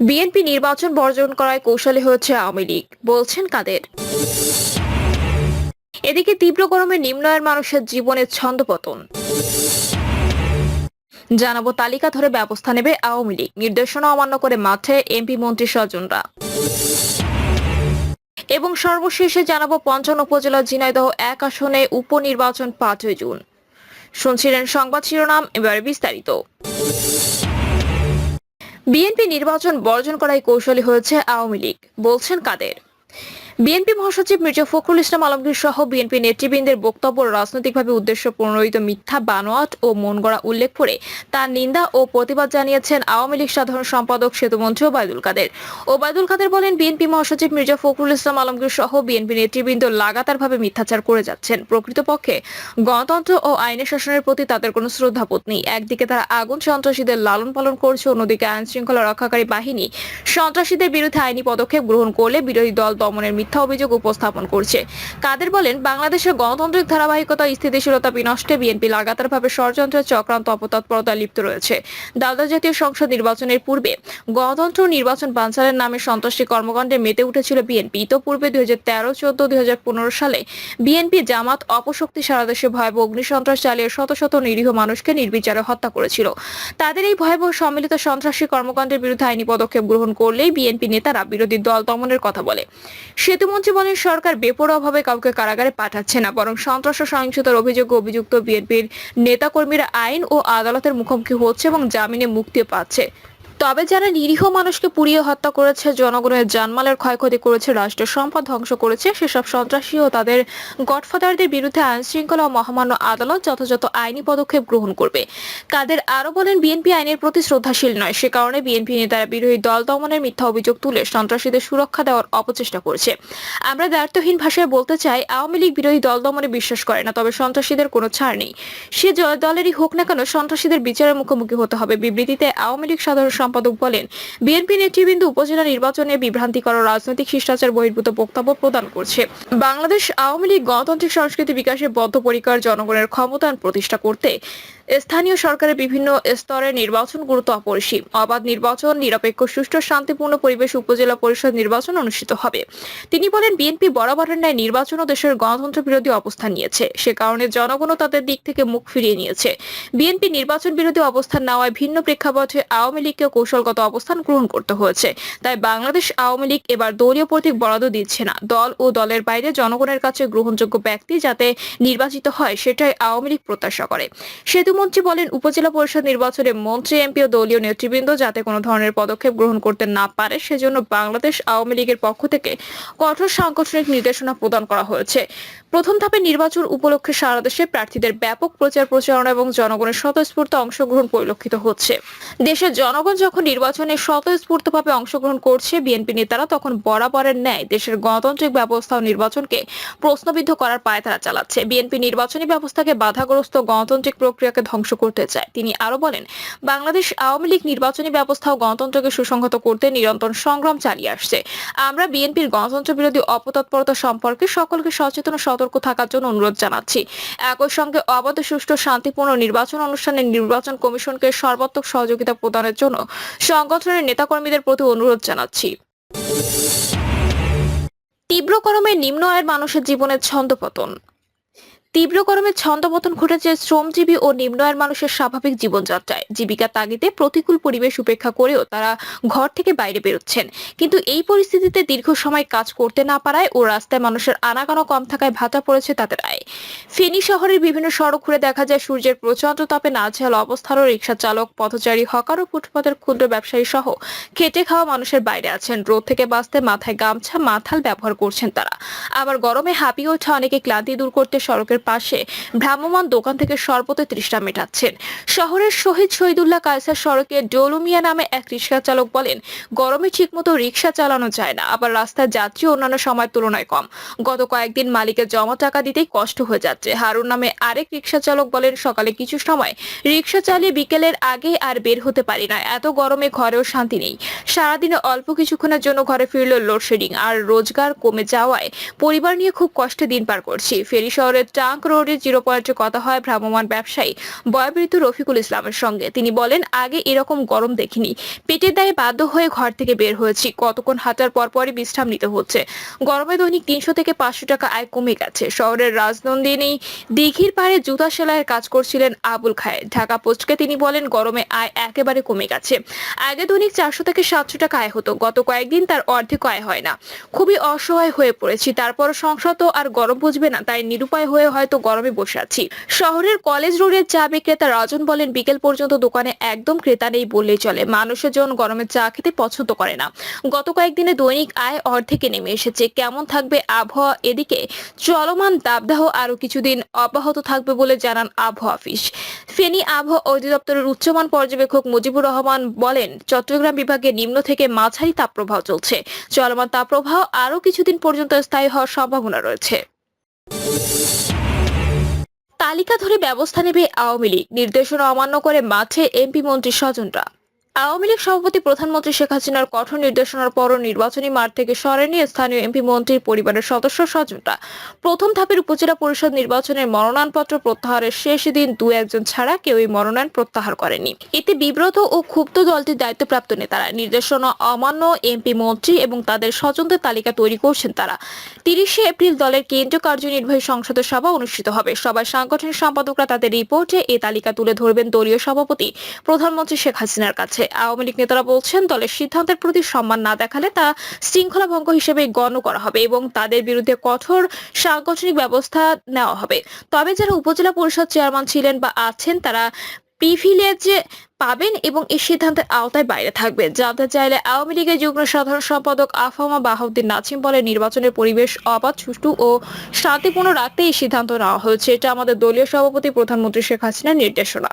BNP নির্বাচন বর্জন করায় কৌশলী হয়েছে আওয়ামী লীগ। বলছেন কাদের? এদিকে তীব্র গরমে নিম্নয়ের মানুষের জীবনের ছন্দপতন। জানাব তালিকা ধরে ব্যবস্থা নেবে আওয়ামী লীগ। নির্দেশনা অমান্য করে মাঠে এমপি মন্ত্রী স্বজনরা। এবং সর্বশেষে জানাব পঞ্চম উপজেলা ঝিনাইদহ এক আসনে উপনির্বাচন পাঁচই জুন। শুনছিলেন সংবাদ শিরোনাম, এবার বিস্তারিত। বিএনপি নির্বাচন বর্জন করাই কৌশলী হয়েছে আওয়ামী লীগ। বলছেন কাদের? বিএনপি মহাসচিব মির্জা ফখরুল ইসলাম আলমগীর সহ বিএনপি নেতৃবৃন্দের বক্তব্য রাজনৈতিকভাবে উদ্দেশ্য প্রণোদিত মিথ্যা, বানোয়াট ও মন উল্লেখ করে তার নিন্দা ও প্রতিবাদ জানিয়েছেন আওয়ামী লীগ সাধারণ সম্পাদক সেতুমন্ত্রী ওবায়দুল কাদের। ওবায়দুল কাদের বলেন, বিএনপি মহাসচিব মির্জা ফখরুল ইসলাম আলমগীর সহ বিএনপি নেতৃবৃন্দ লাগাতারভাবে মিথ্যাচার করে যাচ্ছেন। প্রকৃতপক্ষে গণতন্ত্র ও আইনের শাসনের প্রতি তাদের কোনো শ্রদ্ধাবোধ নেই। একদিকে তারা আগুন সন্ত্রাসীদের লালন পালন করছে, অন্যদিকে আইন শৃঙ্খলা রক্ষাকারী বাহিনী সন্ত্রাসীদের বিরুদ্ধে আইনি পদক্ষেপ গ্রহণ করলে বিরোধী দল দমনের মিথ্যা অভিযোগ উপস্থাপন করছে। কাদের বলেন, বাংলাদেশের গণতান্ত্রিক ধারাবাহিকতা, স্থিতিশীলতা বিনষ্টে বিএনপি লাগাতারভাবে ষড়যন্ত্রের চক্রান্ত অপতৎপরতায় লিপ্ত রয়েছে। দ্বাদশ জাতীয় সংসদ নির্বাচনের পূর্বে গণতন্ত্র নির্বাচন বাঞ্চালের নামে সন্ত্রাসী কর্মকাণ্ডে মেতে উঠেছিল বিএনপি। ইতোপূর্বে দুই হাজার তেরো, চোদ্দ দুই সালে বিএনপি জামাত অপশক্তি সারা দেশে ভয়াবহ অগ্নিসন্ত্রাস চালিয়ে শত শত নিরীহ মানুষকে নির্বিচারে হত্যা করেছিল। তাদের এই ভয়াবহ সম্মিলিত সন্ত্রাসী কর্মকাণ্ডের বিরুদ্ধে আইনি পদক্ষেপ গ্রহণ করলেই বিএনপি নেতারা বিরোধী দল দমনের কথা বলে। সেতুমন্ত্রী বলেন, সরকার বেপরোয়াভাবে কাউকে কারাগারে পাঠাচ্ছে না, বরং সন্ত্রাস সহিংসতার অভিযোগ অভিযুক্ত বিএনপির নেতাকর্মীরা আইন ও আদালতের মুখোমুখি হচ্ছে এবং জামিনে মুক্তি পাচ্ছে। তবে যারা নিরীহ মানুষকে পুড়িয়ে হত্যা করেছে, জনগণের জানমালের ক্ষয়ক্ষতি করেছে, রাষ্ট্রের সম্পদ ধ্বংস করেছে, সেসব সন্ত্রাসী ও তাদের গডফাদারদের বিরুদ্ধে আইন শৃঙ্খলা ও মহামান্য আদালত যথাযথ আইনি পদক্ষেপ গ্রহণ করবে। কাদের আরও বলেন, বিএনপি আইনের প্রতি শ্রদ্ধাশীল নয়। সে কারণে বিএনপি নেতারা বিরোধী দল দমনের মিথ্যা অভিযোগ তুলে সন্ত্রাসীদের সুরক্ষা দেওয়ার অপচেষ্টা করছে। আমরা দায়িত্বহীন ভাষায় বলতে চাই, আওয়ামী লীগ বিরোধী দল দমনে বিশ্বাস করে না, তবে সন্ত্রাসীদের কোনো ছাড় নেই। সে দলেরই হোক না কেন, সন্ত্রাসীদের বিচারের মুখোমুখি হতে হবে। বিবৃতিতে আওয়ামী লীগ সাধারণ সম্পাদক বলেন, বিএনপি নেতৃবৃন্দ উপজেলা নির্বাচনে বিভ্রান্তিকর রাজনৈতিক শিষ্টাচার বহির্ভূত বক্তব্য প্রদান করছে। বাংলাদেশ আওয়ামী লীগ গণতান্ত্রিক সংস্কৃতি বিকাশে বদ্ধপরিকর জনগণের ক্ষমতায়ন প্রতিষ্ঠা করতে স্থানীয় সরকারের বিভিন্ন স্তরের নির্বাচন গুরুত্ব অপরিসীম। অবাধ নির্বাচন, নিরপেক্ষ, সুষ্ঠু, শান্তিপূর্ণ পরিবেশ উপজেলা পরিষদ নির্বাচন অনুষ্ঠিত হবে। তিনি বলেন, বিএনপি বরাবরের ন্যায় নির্বাচন ও দেশের গণতন্ত্র বিরোধী অবস্থান নিয়েছে। সে কারণে জনগণও তাদের দিক থেকে মুখ ফিরিয়ে নিয়েছে। বিএনপি নির্বাচন বিরোধী অবস্থান নেওয়ায় ভিন্ন প্রেক্ষাপটে আওয়ামী লীগকে কৌশলগত অবস্থান গ্রহণ করতে হয়েছে। তাই বাংলাদেশ আওয়ামী লীগ এবার দলীয় প্রতীক বরাদ্দ দিচ্ছে না। দল ও দলের বাইরে জনগণের কাছে গ্রহণযোগ্য ব্যক্তি যাতে নির্বাচিত হয়, সেটাই আওয়ামী লীগ প্রত্যাশা করে। সেতুমন্ত্রী বলেন, উপজেলা পরিষদ নির্বাচনে মন্ত্রী, এমপি ও দলীয় নেতৃবৃন্দ যাতে কোনো ধরনের পদক্ষেপ গ্রহণ করতে না পারে, সেজন্য বাংলাদেশ আওয়ামী লীগের পক্ষ থেকে কঠোর সাংগঠনিক নির্দেশনা প্রদান করা হয়েছে। প্রথম ধাপে নির্বাচন উপলক্ষে সারা দেশে প্রার্থীদের ব্যাপক প্রচার প্রচারণা এবং জনগণের স্বতঃস্ফূর্ত অংশগ্রহণ পরিলক্ষিত হচ্ছে। দেশের জনগণ যখন নির্বাচনে স্বতঃস্ফূর্তভাবে অংশগ্রহণ করছে বিএনপি নেতারা, তখন বরাবরের ন্যায় দেশের গণতান্ত্রিক ব্যবস্থা ও নির্বাচনকে প্রশ্নবিদ্ধ করার পায়তারা চালাচ্ছে। বিএনপি নির্বাচনী ব্যবস্থাকে বাধাগ্রস্ত গণতান্ত্রিক প্রক্রিয়াকে ধ্বংস করতে চায়। তিনি আরও বলেন, বাংলাদেশ আওয়ামী লীগ নির্বাচনী ব্যবস্থা ও গণতন্ত্রকে সুসংহত করতে নিরন্তর সংগ্রাম চালিয়ে আসছে। আমরা বিএনপির গণতন্ত্র বিরোধী অপতৎপরতা সম্পর্কে সকলকে সচেতন সতর্ক থাকার জন্য অনুরোধ জানাচ্ছি। একই সঙ্গে অবাধ, সুষ্ঠু, শান্তিপূর্ণ নির্বাচন অনুষ্ঠানে নির্বাচন কমিশনকে সর্বাত্মক সহযোগিতা প্রদানের জন্য সংগঠনের নেতাকর্মীদের প্রতি অনুরোধ জানাচ্ছি। তীব্র গরমে নিম্ন আয়ের মানুষের জীবনের ছন্দপতন। তীব্র গরমে ছন্দপতন ঘটেছে শ্রমজীবী ও নিম্ন আয়ের মানুষের স্বাভাবিক জীবনযাত্রায়। জীবিকা তাগিদে প্রতিকূল পরিবেশ উপেক্ষা করেও তারা ঘর থেকে বাইরে বেরোচ্ছেন। কিন্তু এই পরিস্থিতিতে দীর্ঘ সময় কাজ করতে না পারায় ও রাস্তায় মানুষের আনাগোনা কম থাকায় ভাতা পড়েছে তাদের আয়। ফেনী শহরের বিভিন্ন সড়ক ঘুরে দেখা যায় সূর্যের প্রচণ্ড তাপে নাজেহাল অবস্থারও রিক্সা চালক, পথচারী, হকার ও ফুটপাতের ক্ষুদ্র ব্যবসায়ী সহ খেটে খাওয়া মানুষের বাইরে আছেন। রোদ থেকে বাঁচতে মাথায় গামছা, মাথাল ব্যবহার করছেন তারা। আবার গরমে হাঁপিয়ে ওঠা অনেকে ক্লান্তি দূর করতে সড়কের পাশে ভ্রাম্যমান দোকান থেকে সর্বতে তৃষ্ণা মেটাচ্ছেন। শহরের শহীদ শহীদুল্লাহ কায়সার সড়কে ডোলুমিয়া নামে এক রিক্সা চালক বলেন, গরমে ঠিকমতো রিক্সা চালানো যায় না। আবার রাস্তায় যাত্রী অন্যান্য সময়ের তুলনায় কম। গত কয়েকদিন মালিকের জমা টাকা দিতেই কষ্ট হয়ে যাচ্ছে। হারুন নামে আরেক রিক্সা চালক বলেন, সকালে কিছু সময় রিক্সা চালিয়ে বিকেলের আগে আর বের হতে পারি না। এত গরমে ঘরেও শান্তি নেই। সারাদিনে অল্প কিছুক্ষণের জন্য ঘরে ফিরল লোডশেডিং। আর রোজগার কমে যাওয়ায় পরিবার নিয়ে খুব কষ্টে দিন পার করছি। ফেরি শহরের ট্রাক ট্রাঙ্ক রোডের জিরো পয়েন্টে কথা হয় ভ্রাম্যমাণ ব্যবসায়ী বয়বৃদ্ধ রফিকুল ইসলামের সঙ্গে। তিনি বলেন, আগে এরকম গরম দেখিনি। পেটের দায়ে বাধ্য হয়ে ঘর থেকে বের হয়েছি। কতক্ষণ হাঁটার পর পরই বিশ্রাম নিতে হচ্ছে। গরমে দৈনিক তিনশো থেকে পাঁচশো টাকা আয় কমে গেছে। শহরের রাজনন্দিনী দিঘির পাড়ে জুতা সেলাইয়ের কাজ করছিলেন আবুল খায়ের। ঢাকা পোস্টকে তিনি বলেন, গরমে আয় একেবারে কমে গেছে। আগে দৈনিক চারশো থেকে সাতশো টাকা আয় হতো। গত কয়েকদিন তার অর্ধেক আয় হয় না। খুবই অসহায় হয়ে পড়েছি। তারপর সংসার তো আর গরম বুঝবে না। তাই নিরুপায় হয়ে হয়তো গরমে বসে আছি। শহরের কলেজ রোডের চা বিক্রেতা রাজন বলেন, বিকেল পর্যন্ত দোকানে একদম ক্রেতা নেই বললেই চলে। মানুষের জন গরমে চা খেতে পছন্দ করে না। গত কয়েকদিনে দৈনিক আয় অর্ধেকে নেমে এসেছে। কেমন থাকবে আবহাওয়া এদিকে? চলমান দাবদাহ আরও কিছুদিন অব্যাহত থাকবে বলে জানান আবহাওয়া অফিস। ফেনী আবহাওয়া অধিদপ্তরের উচ্চমান পর্যবেক্ষক মুজিবুর রহমান বলেন, চট্টগ্রাম বিভাগে নিম্ন থেকে মাঝারি তাপপ্রবাহ চলছে। চলমান তাপপ্রবাহ আরও কিছুদিন পর্যন্ত স্থায়ী হওয়ার সম্ভাবনা রয়েছে। তালিকা ধরে ব্যবস্থা নেবে আওয়ামী লীগ। নির্দেশনা অমান্য করে মাঠে এমপি মন্ত্রী স্বজনরা। আওয়ামী লীগ সভাপতি প্রধানমন্ত্রী শেখ হাসিনার কঠোর নির্দেশনার পরও নির্বাচনী মাঠ থেকে সরেনি স্থানীয় এমপি মন্ত্রীর পরিবারের সদস্য স্বজনরা। প্রথম ধাপের উপজেলা পরিষদ নির্বাচনের মনোনয়নপত্র প্রত্যাহারের শেষ দিন দু একজন ছাড়া কেউই মনোনয়ন প্রত্যাহার করেনি। এতে বিব্রত ও ক্ষুব্ধ দলটির দায়িত্বপ্রাপ্ত নেতারা, নির্দেশনা অমান্য এমপি মন্ত্রী এবং তাদের স্বজনদের তালিকা তৈরি করছেন তারা। তিরিশে এপ্রিল দলের কেন্দ্রীয় কার্যনির্বাহী সংসদের সভা অনুষ্ঠিত হবে। সভায় সাংগঠনিক সম্পাদকরা তাদের রিপোর্টে এই তালিকা তুলে ধরবেন দলীয় সভাপতি প্রধানমন্ত্রী শেখ হাসিনার কাছে। আওয়ামী লীগ নেতারা বলছেন, দলের সিদ্ধান্তের প্রতি সম্মান না দেখালে তা শৃঙ্খলা ভঙ্গ হিসেবে গণ্য করা হবে এবং তাদের বিরুদ্ধে কঠোর সাংগঠনিক ব্যবস্থা নেওয়া হবে। তবে যারা উপজেলা পরিষদ চেয়ারম্যান ছিলেন বা আছেন, তারা প্রিভিলেজ পাবেন এবং এই সিদ্ধান্তের আওতায় বাইরে থাকবেন। জানতে চাইলে আওয়ামী লীগের যুগ্ম সাধারণ সম্পাদক আফামা বাহাউদ্দিন নাছিম বলে নির্বাচনের পরিবেশ অবাধ, সুষ্ঠু ও শান্তিপূর্ণ রাখতে এই সিদ্ধান্ত নেওয়া হয়েছে। এটা আমাদের দলীয় সভাপতি প্রধানমন্ত্রী শেখ হাসিনার নির্দেশনা।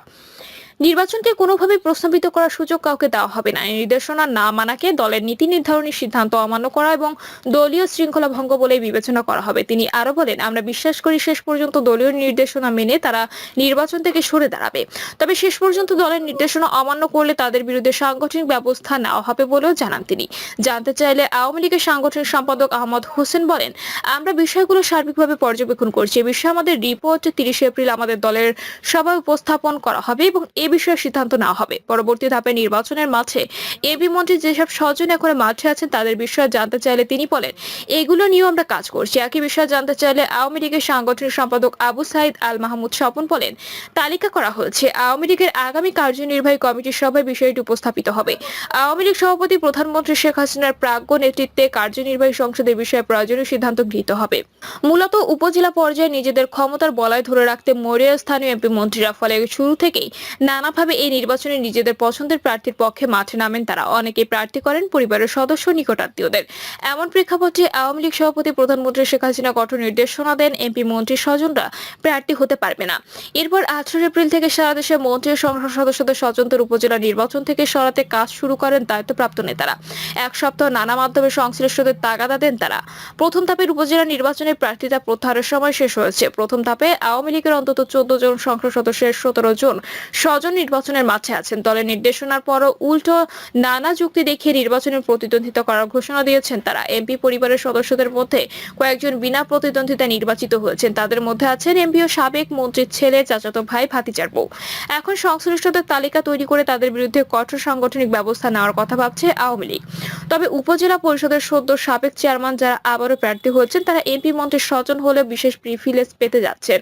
নির্বাচনকে কোনোভাবে প্রস্তাবিত করার সুযোগ কাউকে দেওয়া হবে না। নির্দেশনা না মানাকে দলের নীতি নির্ধারণী সিদ্ধান্ত অমান্য করা এবং দলীয় শৃঙ্খলা ভঙ্গ বলে বিবেচনা করা হবে। তিনি আরও বলেন, আমরা বিশ্বাস করি শেষ পর্যন্ত দলীয় নির্দেশনা মেনে তারা নির্বাচন থেকে সরে দাঁড়াবে। তবে শেষ পর্যন্ত দলের নির্দেশনা অমান্য করলে তাদের বিরুদ্ধে সাংগঠনিক ব্যবস্থা নেওয়া হবে বলেও জানান তিনি। জানতে চাইলে আওয়ামী লীগের সাংগঠনিক সম্পাদক আহমদ হোসেন বলেন, আমরা বিষয়গুলো সার্বিকভাবে পর্যবেক্ষণ করছি। এ বিষয়ে আমাদের রিপোর্ট তিরিশে এপ্রিল আমাদের দলের সভায় উপস্থাপন করা হবে এবং এ বিষয়ে সিদ্ধান্ত নেওয়া হবে। পরবর্তী ধাপে নির্বাচনের মাঝে এবি মন্ত্রী যেসব স্বজন এখন মাঠে আছেন তাদের বিষয়ে জানতে চাইলে তিনি বলেন, এগুলো নিয়েও আমরা কাজ করছি। একই বিষয়ে জানতে চাইলে আওয়ামী লীগের সাংগঠনিক সম্পাদক আবু সাইদ আল মাহমুদ স্বপন বলেন, তালিকা করা হয়েছে। আওয়ামী লীগের আগামী কার্যনির্বাহী কমিটির সভায় বিষয়টি উপস্থাপিত হবে। আওয়ামী লীগ সভাপতি প্রধানমন্ত্রী শেখ হাসিনার প্রাজ্ঞ নেতৃত্বে কার্যনির্বাহী সংসদের বিষয়ে প্রয়োজনীয় সিদ্ধান্ত গৃহীত হবে। মূলত উপজেলা পর্যায়ে নিজেদের ক্ষমতার বলয় ধরে রাখতে মরিয়া স্থানীয় এমপি মন্ত্রীরা ফলে শুরু থেকেই নানাভাবে এই নির্বাচনে নিজেদের পছন্দের প্রার্থীর পক্ষে মাঠে নামেন তারা। অনেকে প্রার্থী করেন পরিবারের সদস্য নিকটাত্মীয়দের। এমন প্রেক্ষাপটে আওয়ামী লীগ সভাপতি, প্রধানমন্ত্রী শেখ হাসিনা কঠোর নির্দেশনা দেন এমপি মন্ত্রী স্বজনরা। প্রার্থী হতে পারবে না। এরপর আঠারো এপ্রিল থেকে সারা দেশে মন্ত্রী সংসদ সদস্যদের স্বজনদের উপজেলা নির্বাচন থেকে সরাতে কাজ শুরু করেন দায়িত্বপ্রাপ্ত নেতারা। এক সপ্তাহ নানা মাধ্যমে সংশ্লিষ্টদের তাগাদা দেন তারা। প্রথম ধাপের উপজেলা নির্বাচনের প্রার্থীতা প্রত্যাহারের সময় শেষ হয়েছে। প্রথম ধাপে আওয়ামী লীগের অন্তত চোদ্দ জন সংসদ সদস্যের সতেরো জন স্বজন নির্বাচনের মাঠে আছেন। দলের নির্দেশনার পরও উল্টো নানা যুক্তি দেখিয়ে নির্বাচনের প্রতিদ্বন্দ্বিতা করার ঘোষণা দিয়েছেন তারা। এমপি পরিবারের সদস্যদের মধ্যে কয়েকজন বিনা প্রতিদ্বন্দ্বিতা নির্বাচিত হয়েছেন। তাদের মধ্যে আছেন এমপি ও সাবেক মন্ত্রীর ছেলে, চাচাতো ভাই ভাতিজার বউ। এখন সংশ্লিষ্টদের তালিকা তৈরি করে তাদের বিরুদ্ধে কঠোর সাংগঠনিক ব্যবস্থা নেওয়ার কথা ভাবছে আওয়ামী লীগ। তবে উপজেলা পরিষদের সদ্য সাবেক চেয়ারম্যান যারা আবারও প্রার্থী হয়েছেন, তারা এমপি মন্ত্রীর স্বজন হলে বিশেষ প্রিভিলেজ পেতে যাচ্ছেন।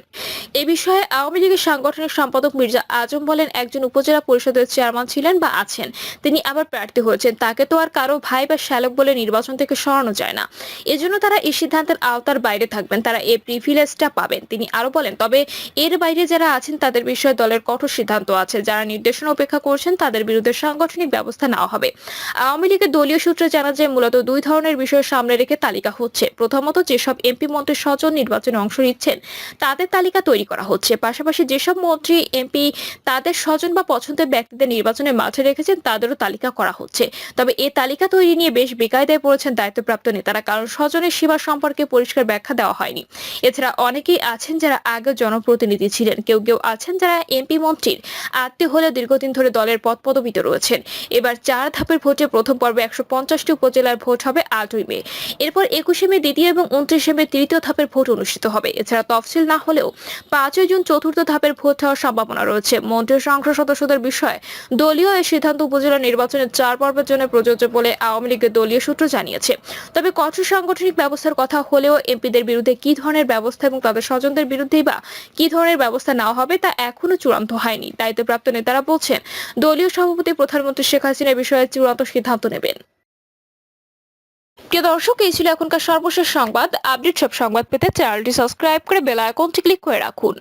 এ বিষয়ে আওয়ামী লীগের সাংগঠনিক সম্পাদক মির্জা আজম বলেন একজন উপজেলা পরিষদের চেয়ারম্যান ছিলেন বা আছেন। তিনি আবার প্রার্থী হয়েছেন। তাকে তো আর কারও ভাই বা শ্যালক বলে নির্বাচন থেকে সরানো যায় না। এজন্য তারা এই সিদ্ধান্তের আওতার বাইরে থাকবেন। তারা এই প্রিভিলেজটা পাবেন। তিনি আরও বলেন, তবে এর বাইরে যারা আছেন, তাদের বিষয়ে দলের কঠোর সিদ্ধান্ত আছে। যারা নির্দেশনা উপেক্ষা করছেন, তাদের বিরুদ্ধে সাংগঠনিক ব্যবস্থা নেওয়া হবে। আওয়ামী লীগের দলীয় সূত্রে জানা যায়, মূলত দুই ধরনের বিষয় সামনে রেখে তালিকা হচ্ছে। প্রথমত, যেসব এমপি মন্ত্রী স্বজন নির্বাচনে অংশ নিচ্ছেন, তাদের তালিকা তৈরি করা হচ্ছে। পাশাপাশি যেসব মন্ত্রী, এমপি, তাদের স্বজন বা পছন্দের ব্যক্তিদের নির্বাচনের মাঠে রেখেছেন, তাদেরও তালিকা করা হচ্ছে। তবে এ তালিকা তৈরি নিয়ে বেশ বেকায়দায় পড়েছেন দায়িত্বপ্রাপ্ত নেতারা, কারণ স্বজনের সীমা সম্পর্কে পরিষ্কার ব্যাখ্যা দেওয়া হয়নি। এছাড়া অনেকেই আছেন যারা আগে জনপ্রতিনিধি ছিলেন, কেউ কেউ আছেন যারা এমপি মন্ত্রীর আত্মীয় হলে দীর্ঘদিন ধরে দলের পদ পদবিতে রয়েছেন। এবার চার ধাপের ভোটে প্রথম পর্বে একশো পঞ্চাশটি উপজেলার ভোট হবে আটই মে। এরপর একুশে মে দ্বিতীয় এবং উনত্রিশে মে তৃতীয় ধাপের ভোট অনুষ্ঠিত হবে। এছাড়া তফসিল না হলেও পাঁচই জুন চতুর্থ ধাপের ভোট হওয়ার সম্ভাবনা রয়েছে। মন্ত্রী সংসদ সদস্যদের বিষয়ে দলীয় এই সিদ্ধান্ত উপজেলা নির্বাচনের চার পর্বের জন্য প্রযোজ্য বলে আওয়ামী লীগের দলীয় সূত্র জানিয়েছে। তবে কঠোর সাংগঠনিক ব্যবস্থার কথা হলেও এমপিদের বিরুদ্ধে কি ধরনের ব্যবস্থা এবং তাদের স্বজনদের বিরুদ্ধেই বা কি ধরনের ব্যবস্থা নেওয়া হবে তা এখনও চূড়ান্ত হয়নি। দায়িত্বপ্রাপ্ত নেতারা বলছেন, দলীয় সভাপতি প্রধানমন্ত্রী শেখ হাসিনা বিষয়ে চূড়ান্ত সিদ্ধান্ত নেবেন। প্রিয় দর্শক, এই ছিল এখনকার সর্বশেষ সংবাদ। আপডেট সব সংবাদ পেতে চ্যানেলটি সাবস্ক্রাইব করে বেল আইকনটি ক্লিক করে রাখুন।